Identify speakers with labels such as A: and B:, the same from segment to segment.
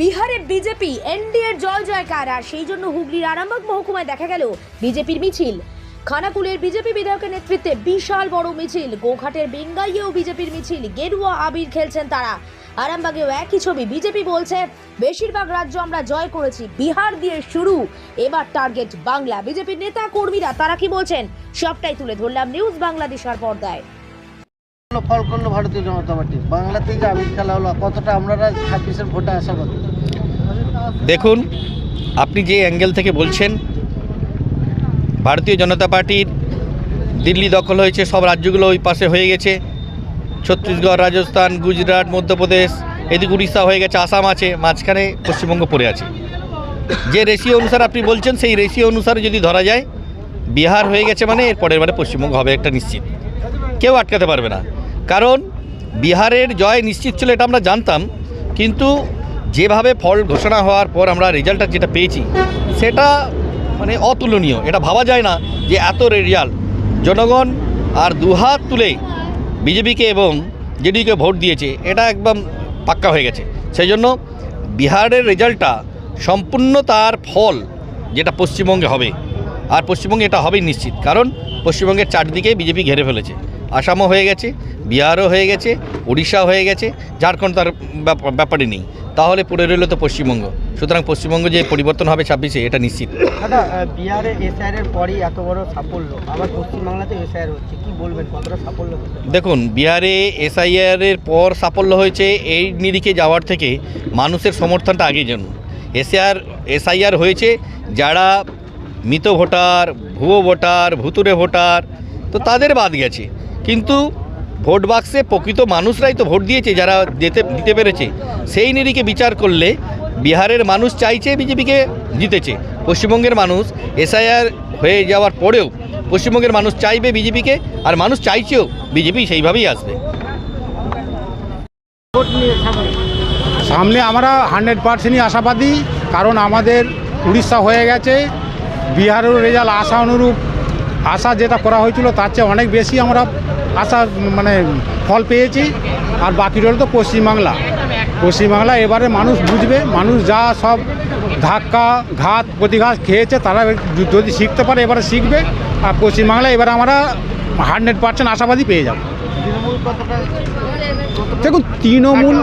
A: বিহারে বিজেপি, এনডিএর জয় জয়কার, আর সেই জন্য হুগলির আরামবাগ মহকুমায় দেখা গেল বিজেপির মিছিল। খানাকুলের বিজেপি বিধায়কের নেতৃত্বে বিশাল বড় মিছিল। গোঘাটের বেঙ্গাইয়েও বিজেপির মিছিল। গেরুয়া, আবির খেলছেন তারা। আরামবাগেও একই ছবি। বিজেপি বলছে, বেশিরভাগ রাজ্য আমরা জয় করেছি। বিহার দিয়ে শুরু। এবার টার্গেট বাংলা। বিজেপির নেতা কর্মীরা, তারা কি বলছেন? সবটাই তুলে ধরলাম নিউজ বাংলাদেশের পর্দায়।
B: ফল করল ভারতীয় জনতা পার্টি। বাংলাতে যে আবির খেলা হলো, কতটা আপনারা ছাব্বিশের ভোটে আশা করি?
C: দেখুন, আপনি যে অ্যাঙ্গেল থেকে বলছেন, ভারতীয় জনতা পার্টির দিল্লি দখল হয়েছে, সব রাজ্যগুলো ওই পাশে হয়ে গেছে। ছত্তিশগড়, রাজস্থান, গুজরাট, মধ্যপ্রদেশ, এদিকে উড়িষ্যা হয়ে গেছে, আসাম আছে, মাঝখানে পশ্চিমবঙ্গ পড়ে আছে। যে রেশিও অনুসারে আপনি বলছেন, সেই রেশিও অনুসারে যদি ধরা যায়, বিহার হয়ে গেছে মানে এর পরের বারে পশ্চিমবঙ্গ হবে একটা নিশ্চিত। কেউ আটকাতে পারবে না। কারণ বিহারের জয় নিশ্চিত ছিল, এটা আমরা জানতাম। কিন্তু যেভাবে ফল ঘোষণা হওয়ার পর আমরা রেজাল্টটা যেটা পেয়েছি, সেটা মানে অতুলনীয়। এটা ভাবা যায় না যে এত রেজাল্ট জনগণ আর দুহাত তুলে বিজেপিকে এবং জেডিকে ভোট দিয়েছে, এটা একদম পাক্কা হয়ে গেছে। সেই জন্য বিহারের রেজাল্টটা সম্পূর্ণ তার ফল, যেটা পশ্চিমবঙ্গে হবে। আর পশ্চিমবঙ্গে এটা হবেই নিশ্চিত। কারণ পশ্চিমবঙ্গের চারদিকে বিজেপি ঘেরে ফেলেছে। আসামও হয়ে গেছে বিহারও হয়ে গেছে উড়িষ্যা হয়ে গেছে ঝাড়খণ্ড তার ব্যাপ- ব্যাপারে নেই। তাহলে পড়ে রইল তো পশ্চিমবঙ্গ। সুতরাং পশ্চিমবঙ্গ যে পরিবর্তন হবে ছাব্বিশে এটা নিশ্চিত।
B: দাদা বিহারে এসআইআর এর পরই এত বড় সাফল্য। আবার পশ্চিমবাংলাতে এসআইআর হচ্ছে। কি বলবেন কতটা সাফল্য
C: দেখুন বিহারে এসআইআরের পর সাফল্য হয়েছে এই নিরিখে যাওয়ার থেকে মানুষের সমর্থনটা আগে জন্য এসআর এসআইআর হয়েছে যারা মৃত ভোটার ভুয়ো ভোটার ভুতুরে ভোটার তো তাদের বাদ গেছে। কিন্তু ভোট বাক্সে প্রকৃত মানুষরাই তো ভোট দিয়েছে, যারা যেতে, দিতে পেরেছে। সেই নিরিখে বিচার করলে বিহারের মানুষ চাইছে, বিজেপিকে জিতেছে। পশ্চিমবঙ্গের মানুষ এসআইআর হয়ে যাওয়ার পরেও পশ্চিমবঙ্গের মানুষ চাইবে বিজেপিকে, আর মানুষ চাইছেও বিজেপি সেইভাবেই আসবে।
B: সামনে
D: আমরা হান্ড্রেড পার্সেন্টই আশাবাদী, কারণ আমাদের উড়িষ্যা হয়ে গেছে। বিহারের রেজাল্ট আশা অনুরূপ। আশা যেটা করা হয়েছিল তার চেয়ে অনেক বেশি আমরা আশা মানে ফল পেয়েছি। আর বাকি রইল তো পশ্চিমবাংলা। পশ্চিমবাংলা এবারে মানুষ বুঝবে মানুষ যা সব ধাক্কা ঘাত প্রতিঘাত খেয়েছে তারা যদি শিখতে পারে এবারে শিখবে। আর পশ্চিমবাংলা এবারে আমরা হান্ড্রেড পার্সেন্ট আশাবাদী পেয়ে যাব। দেখুন তৃণমূল?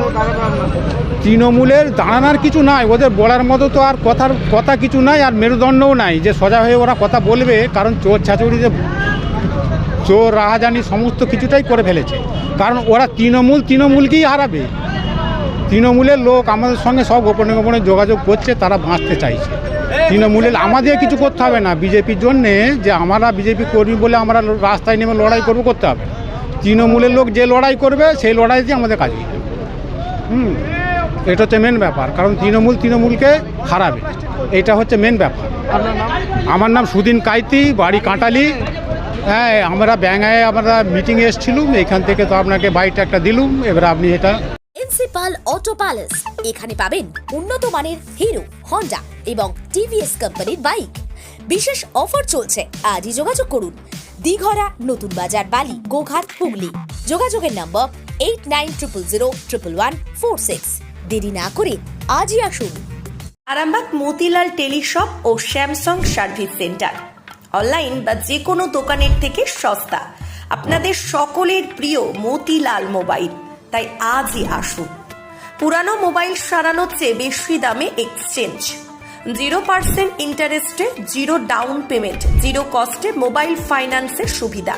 D: তৃণমূলের দাঁড়ানোর কিছু নাই, ওদের বলার মতো তো আর কথার কথা কিছু নাই আর মেরুদণ্ডও নাই। যে সোজা হয়ে ওরা কথা বলবে, কারণ চোর ছাচুরি যে চোর, রাহাজানি সমস্ত কিছুটাই করে ফেলেছে। কারণ ওরা তৃণমূল তৃণমূলকেই হারাবে। তৃণমূলের লোক আমাদের সঙ্গে সব গোপনে গোপনে যোগাযোগ করছে, তারা বাঁচতে চাইছে। তৃণমূলের আমাদের কিছু করতে হবে না। বিজেপির জন্যে যে আমরা বিজেপি কর্মী বলে আমরা রাস্তায় নেমে লড়াই করব, করতে হবে তৃণমূলের লোক যে লড়াই করবে, সেই লড়াইতে আমাদের কাজ হুম। এটা হচ্ছে মেন ব্যাপার কারণ তৃণমূল তৃণমূলকে হারাবে। এটা হচ্ছে মেন ব্যাপার।
B: নাম?
D: আমার নাম সুদিন কাইতি বাড়ি কাঁটালি। হ্যাঁ আমরা ব্যাঙ্গায় আমরা মিটিংয়ে এসেছিলুম এখান থেকে তো আপনাকে বাইকটা একটা দিলুম এবার আপনি এটা
E: প্রিন্সিপাল অটো প্যালেস এখানে পাবেন উন্নত মানের হিরো হন্ডা এবং টিভিএস কোম্পানির বাইক। বিশেষ অফার চলছে আজই যোগাযোগ করুন। দিঘরা নতুন বাজার বালি গোঘাট হুগলি। যোগাযোগের নম্বর eight nine triple zero triple one four six দেরি না করে আজই আসুন।
F: আরামবাগ, মতিলাল টেলিশপ ও স্যামসাং সার্ভিস সেন্টার। অনলাইন বা যে কোনো দোকানের থেকে সস্তা। আপনাদের সকলের প্রিয় মতিলাল মোবাইল। তাই আজই আসুন। পুরানো মোবাইল সারানোর চেয়ে বেশি দামে এক্সচেঞ্জ। জিরো পার্সেন্ট ইন্টারেস্টে, জিরো ডাউন পেমেন্ট, জিরো কস্টে মোবাইল ফাইন্যান্সের সুবিধা।